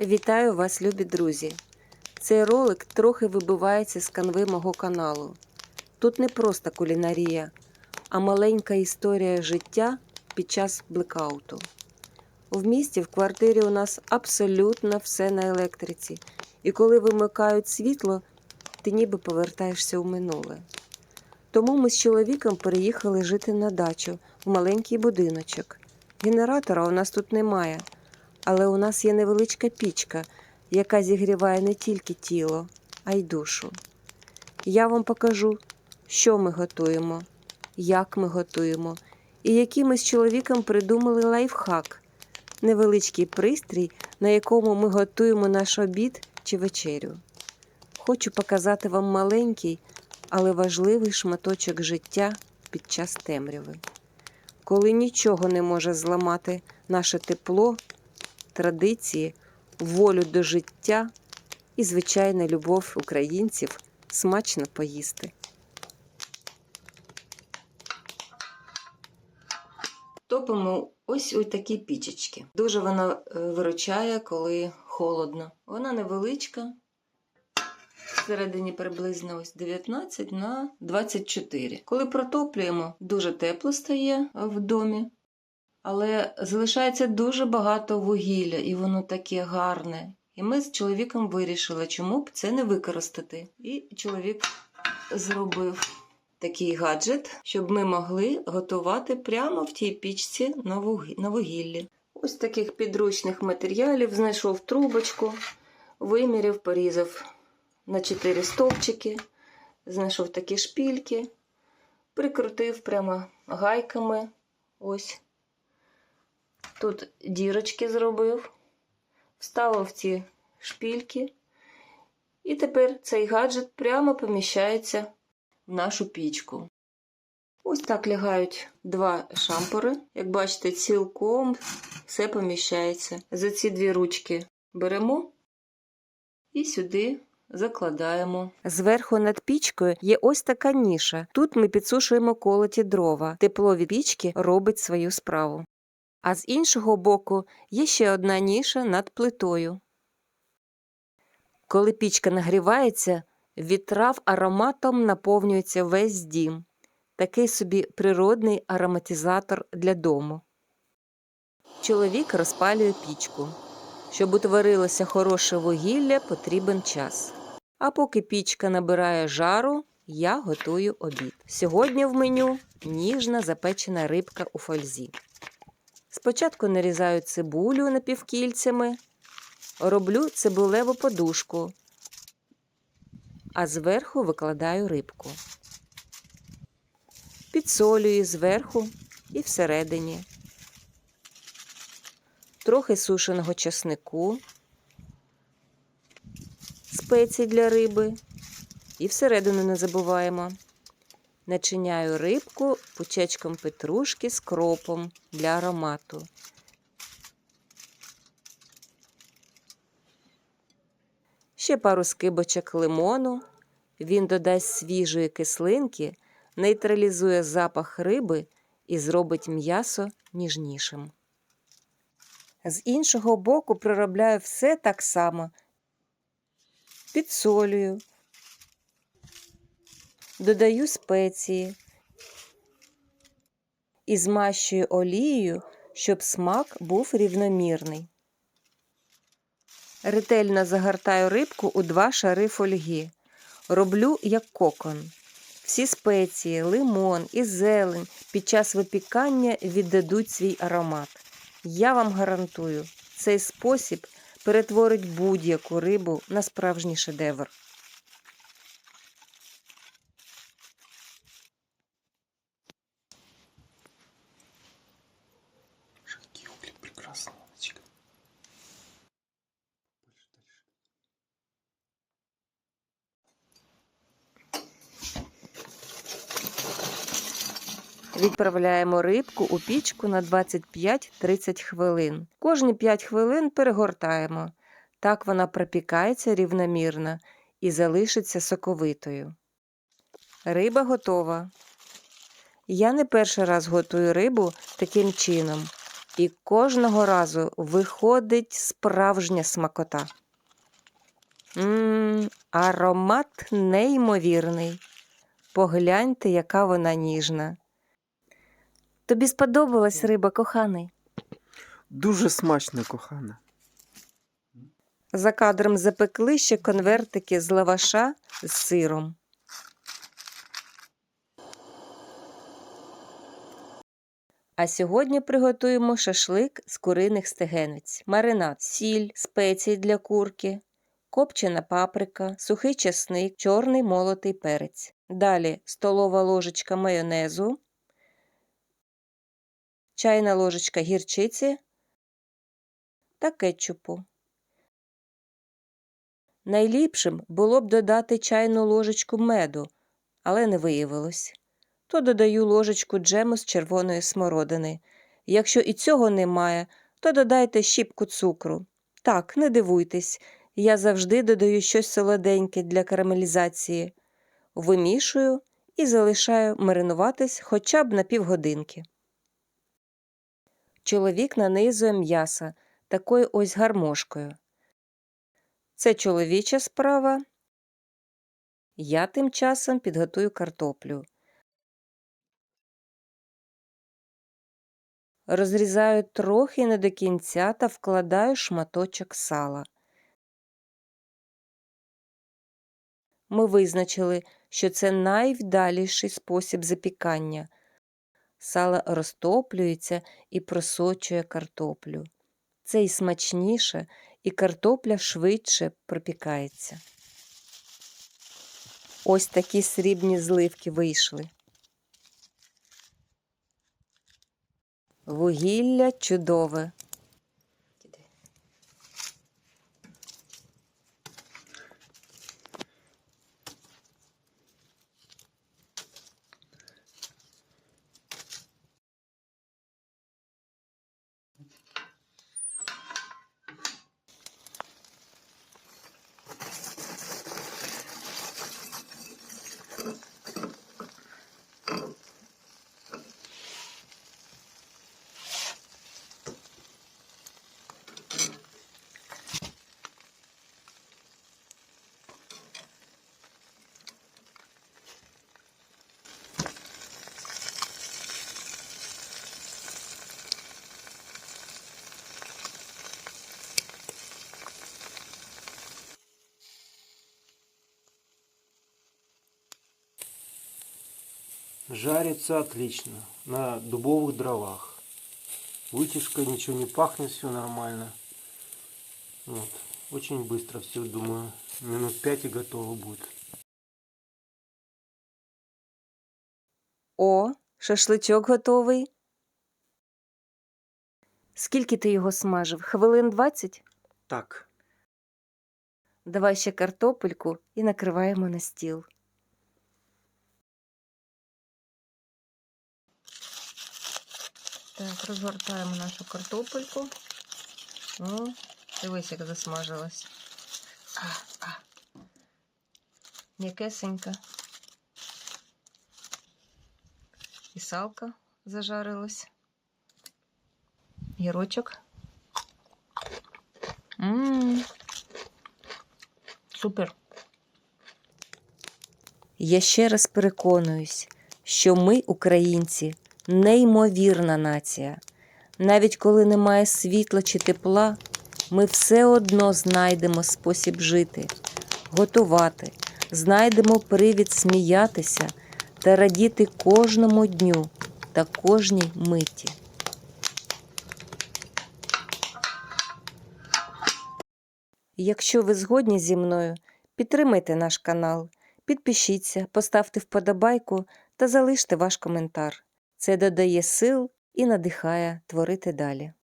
Вітаю вас, любі друзі! Цей ролик трохи вибивається з канви мого каналу. Тут не просто кулінарія, а маленька історія життя під час блекауту. В місті в квартирі у нас абсолютно все на електриці, і коли вимикають світло, ти ніби повертаєшся у минуле. Тому ми з чоловіком переїхали жити на дачу в маленький будиночок. Генератора у нас тут немає, але у нас є невеличка пічка, яка зігріває не тільки тіло, а й душу. Я вам покажу, що ми готуємо, як ми готуємо, і який ми з чоловіком придумали лайфхак невеличкий пристрій, на якому ми готуємо наш обід чи вечерю. Хочу показати вам маленький, але важливий шматочок життя під час темряви, коли нічого не може зламати наше тепло, традиції, волю до життя і звичайна любов українців смачно поїсти. Топимо ось у такі пічечки. Дуже вона е, виручає, коли холодно. Вона невеличка, всередині приблизно ось 19 на 24. Коли протоплюємо, дуже тепло стає в домі, але залишається дуже багато вугілля, і воно таке гарне. І ми з чоловіком вирішили, чому б це не використати. І чоловік зробив такий гаджет, щоб ми могли готувати прямо в тій пічці на вугіллі. Ось таких підручних матеріалів знайшов трубочку, виміряв, порізав на 4 стовпчики, знайшов такі шпільки, прикрутив прямо гайками. Ось. Тут дірочки зробив, вставив ці шпільки. І тепер цей гаджет прямо поміщається в нашу пічку. Ось так лягають два шампури. Як бачите, цілком все поміщається. За ці дві ручки беремо і сюди закладаємо. Зверху над пічкою є ось така ніша. Тут ми підсушуємо колоті дрова. Тепло від пічки робить свою справу. А з іншого боку є ще одна ніша над плитою. Коли пічка нагрівається, від ароматом наповнюється весь дім. Такий собі природний ароматизатор для дому. Чоловік розпалює пічку. Щоб утворилося хороше вугілля, потрібен час. А поки пічка набирає жару, я готую обід. Сьогодні в меню ніжна запечена рибка у фользі. Спочатку нарізаю цибулю напівкільцями, роблю цибулеву подушку, а зверху викладаю рибку. Підсолюю зверху і всередині. Трохи сушеного чеснику, спецій для риби і всередину не забуваємо. Начиняю рибку пучечком петрушки з кропом для аромату. Ще пару скибочок лимону. Він додасть свіжої кислинки, нейтралізує запах риби і зробить м'ясо ніжнішим. З іншого боку проробляю все так само. Підсолюю, додаю спеції і змащую олією, щоб смак був рівномірний. Ретельно загортаю рибку у два шари фольги. Роблю як кокон. Всі спеції, лимон і зелень під час випікання віддадуть свій аромат. Я вам гарантую, цей спосіб перетворить будь-яку рибу на справжній шедевр. Відправляємо рибку у пічку на 25-30 хвилин. Кожні 5 хвилин перегортаємо. Так вона пропікається рівномірно і залишиться соковитою. Риба готова. Я не перший раз готую рибу таким чином, І кожного разу виходить справжня смакота. Мм, аромат неймовірний. Погляньте, яка вона ніжна. Тобі сподобалась риба, коханий? Дуже смачно, кохана. За кадром запекли ще конвертики з лаваша з сиром. А сьогодні приготуємо шашлик з куриних стегенець, маринад, сіль, спеції для курки, копчена паприка, сухий чесник, чорний молотий перець. Далі столова ложечка майонезу, чайна ложечка гірчиці та кетчупу. Найліпшим було б додати чайну ложечку меду, але не виявилось. То додаю ложечку джему з червоної смородини. Якщо і цього немає, то додайте щіпку цукру. Так, не дивуйтесь, я завжди додаю щось солоденьке для карамелізації. Вимішую і залишаю маринуватись хоча б на півгодинки. Чоловік нанизує м'яса такою ось гармошкою. Це чоловіча справа. Я тим часом підготую картоплю. Розрізаю трохи не до кінця та вкладаю шматочок сала. Ми визначили, що це найвдаліший спосіб запікання. Сало розтоплюється і просочує картоплю. Це і смачніше, і картопля швидше пропікається. Ось такі срібні зливки вийшли. Вугілля чудове. Жарится отлично на дубовых дровах. Вытяжка, ничего не пахнет, все нормально. Вот. Очень быстро все, думаю, минут пять и готово будет. О, шашличок готовий. Скільки ти його смажив? Хвилин 20? Так. Давай ще картопельку і накриваємо на стіл. Так, розгортаємо нашу картопельку. О, дивись, як засмажилась. А, а. М'якесенька. І салка зажарилась. Гірочок. Ммм. Супер. Я ще раз переконуюсь, що ми, українці, неймовірна нація. Навіть коли немає світла чи тепла, ми все одно знайдемо спосіб жити, готувати, знайдемо привід сміятися та радіти кожному дню та кожній миті. Якщо ви згодні зі мною, підтримайте наш канал, підпишіться, поставте вподобайку та залиште ваш коментар. Це додає сил і надихає творити далі.